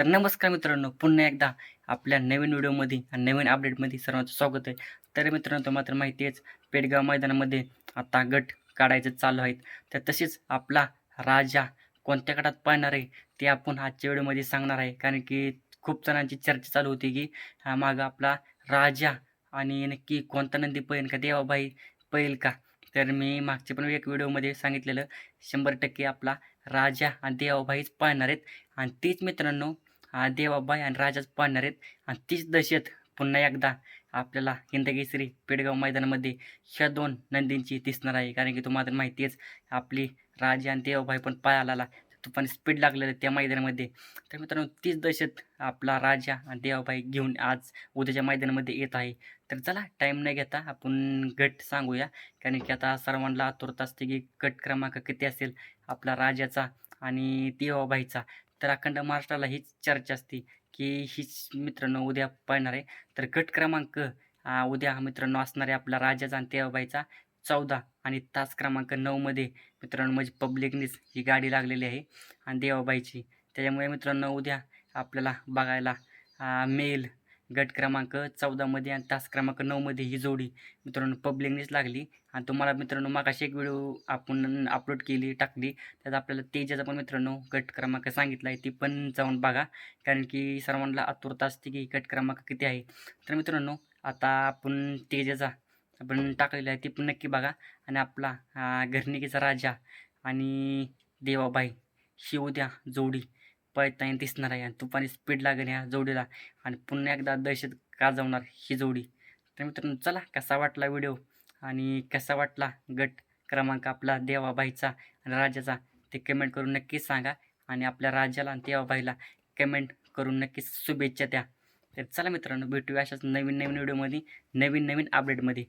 तर नमस्कार मित्रांनो पुन्हा एकदा आपल्या नवीन व्हिडिओमध्ये आणि नवीन अपडेटमध्ये सर्वांचं स्वागत आहे. तर मित्रांनो तुम्हाला तर माहिती आहेच पेडगाव मैदानामध्ये आता गट काढायचं चालू आहेत. तर तसेच आपला राजा कोणत्या गटात पाहणार आहे ते आपण आजच्या व्हिडिओमध्ये सांगणार आहे. कारण की खूप जणांची चर्चा चालू होती की हा मागं आपला राजा आणि नक्की कोणता नंदी पहिल का देवाबाई पहिल का? तर मी मागच्या पण एक व्हिडिओमध्ये सांगितलेलं शंभर टक्के आपला राजा आणि देवाबाईच पाहणार आहेत. आणि तीच मित्रांनो देवाबाई आणि राजाच पाहणार आहेत. आणि तीच दशेत पुन्हा एकदा आपल्याला हिंदकेसरी पेडगाव मैदानामध्ये ह्या दोन नंदींची दिसणार आहे. कारण की तुम्हाला माहिती आहेच आपली राजा आणि देवाबाई पण पायाला आला. तुफान स्पीड लागलेलं त्या मैदानामध्ये. तर मित्रांनो तीच दशेत आपला राजा आणि देवाबाई घेऊन आज उद्याच्या मैदानामध्ये येत आहे. तर चला टाईम नाही घेता आपण गट सांगूया. कारण की आता सर्वांना आतुरता असते की गट क्रमांक किती असेल? आपला राजाचा आणि देवाबाईचा. तर अखंड महाराष्ट्राला हीच चर्चा असते की हीच मित्रांनो उद्या पाहणार आहे. तर गट क्रमांक उद्या उद्या मित्रांनो असणार आहे आपला राजाचा आणि देवाबाईचा चौदा आणि तास क्रमांक नऊमध्ये मित्रांनो म्हणजे पब्लिकनीच ही गाडी लागलेली आहे आणि देवाबाईची. त्याच्यामुळे मित्रांनो उद्या आपल्याला बघायला मेल मिळेल. गट क्रमांक चौदामध्ये आणि तास क्रमांक नऊमध्ये ही जोडी मित्रांनो पब्लिकनेच लागली. आणि तुम्हाला मित्रांनो मागाशी एक व्हिडिओ आपण अपलोड केली टाकली. त्यात आपल्याला तेजाचा पण मित्रांनो गट क्रमांक सांगितला आहे ती पण जाऊन बघा. कारण की सर्वांना आतुरता असते की गट क्रमांक किती आहे. तर मित्रांनो आता आपण तेजाचा आपण टाकलेला आहे ती पण नक्की बघा. आणि आपला घरणिकेचा राजा आणि देवाबाई शिवद्या जोडी. पळताना दिसणार आहे आणि तुपाने स्पीड लागेल ह्या जोडीला. आणि पुन्हा एकदा दहशत गाजवणार ही जोडी. तर मित्रांनो चला कसा वाटला व्हिडिओ आणि कसा वाटला गट क्रमांक आपला देवाबाईचा आणि राजाचा? ते कमेंट करून नक्कीच सांगा. आणि आपल्या राजाला आणि देवाबाईला कमेंट करून नक्कीच शुभेच्छा द्या. तर चला मित्रांनो भेटूया अशाच नवीन नवीन व्हिडिओमध्ये नवीन नवीन अपडेटमध्ये